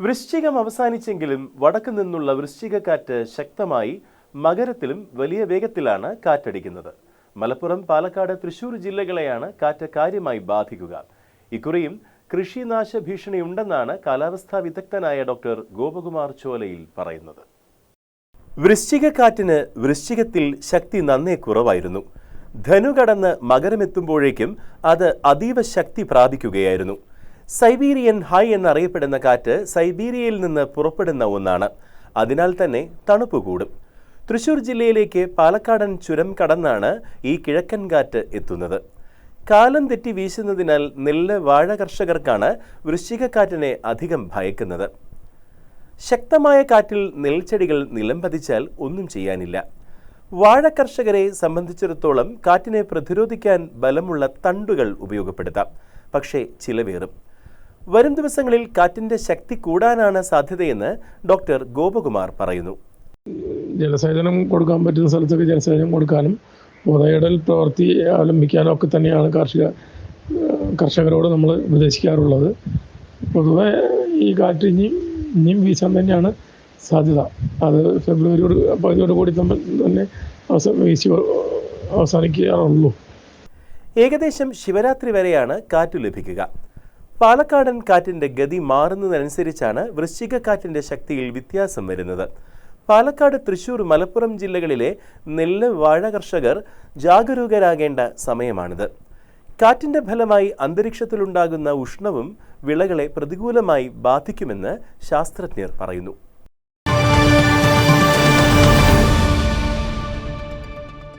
വൃശ്ചികം അവസാനിച്ചെങ്കിലും വടക്ക് നിന്നുള്ള വൃശ്ചിക കാറ്റ് ശക്തമായി മകരത്തിലും വലിയ വേഗത്തിലാണ് കാറ്റടിക്കുന്നത്. മലപ്പുറം പാലക്കാട് തൃശൂർ ജില്ലകളെയാണ് കാറ്റ് കാര്യമായി ബാധിക്കുക. ഇക്കുറിയും കൃഷിനാശ ഭീഷണിയുണ്ടെന്നാണ് കാലാവസ്ഥാ വിദഗ്ധനായ ഡോക്ടർ ഗോപകുമാർ ചോലയിൽ പറയുന്നത്. വൃശ്ചിക കാറ്റിന് വൃശ്ചികത്തിൽ ശക്തി നന്നേ കുറവായിരുന്നു. ധനു കടന്ന് മകരമെത്തുമ്പോഴേക്കും അത് അതീവ ശക്തി പ്രാപിക്കുകയായിരുന്നു. സൈബീരിയൻ ഹൈ എന്നറിയപ്പെടുന്ന കാറ്റ് സൈബീരിയയിൽ നിന്ന് പുറപ്പെടുന്ന ഒന്നാണ്. അതിനാൽ തന്നെ തണുപ്പ് കൂടും. തൃശൂർ ജില്ലയിലേക്ക് പാലക്കാടൻ ചുരം കടന്നാണ് ഈ കിഴക്കൻ കാറ്റ് എത്തുന്നത്. കാലം തെറ്റി വീശുന്നതിനാൽ നെല്ല് വാഴ കർഷകർക്കാണ് വൃശ്ചികക്കാറ്റിനെ അധികം ഭയക്കുന്നത്. ശക്തമായ കാറ്റിൽ നെൽച്ചെടികൾ നിലം പതിച്ചാൽ ഒന്നും ചെയ്യാനില്ല. വാഴ കർഷകരെ സംബന്ധിച്ചിടത്തോളം കാറ്റിനെ പ്രതിരോധിക്കാൻ ബലമുള്ള തണ്ടുകൾ ഉപയോഗപ്പെടുത്താം. പക്ഷേ ചിലവേറും. വരും ദിവസങ്ങളിൽ കാറ്റിന്റെ ശക്തി കൂടാനാണ് സാധ്യതയെന്ന് ഡോക്ടർ ഗോപകുമാർ പറയുന്നു. ജലസേചനം കൊടുക്കാൻ പറ്റുന്ന സ്ഥലത്തൊക്കെ ജലസേചനം കൊടുക്കാനും പുതയിടൽ പ്രവൃത്തി അവലംബിക്കാനും ഒക്കെ തന്നെയാണ് കാർഷിക കർഷകരോട് നമ്മൾ ഉപദേശിക്കാറുള്ളത്. പൊതുവെ ഈ കാറ്റ് ഇനി ഇനിയും വീശാൻ തന്നെയാണ് സാധ്യത. അത് ഫെബ്രുവരിയോട് പകുതിയോട് കൂടി തമ്മിൽ തന്നെ അവസ വീശി അവസാനിക്കാറുള്ളൂ. ഏകദേശം ശിവരാത്രി വരെയാണ് കാറ്റ് ലഭിക്കുക. പാലക്കാടൻ കാറ്റിന്റെ ഗതി മാറുന്നതിനനുസരിച്ചാണ് വൃശ്ചിക കാറ്റിന്റെ ശക്തിയിൽ വ്യത്യാസം വരുന്നത്. പാലക്കാട് തൃശൂർ മലപ്പുറം ജില്ലകളിലെ നെല്ല് വാഴ കർഷകർ ജാഗരൂകരാകേണ്ട സമയമാണിത്. കാറ്റിന്റെ ഫലമായി അന്തരീക്ഷത്തിലുണ്ടാകുന്ന ഉഷ്ണവും വിളകളെ പ്രതികൂലമായി ബാധിക്കുമെന്ന് ശാസ്ത്രജ്ഞർ പറയുന്നു.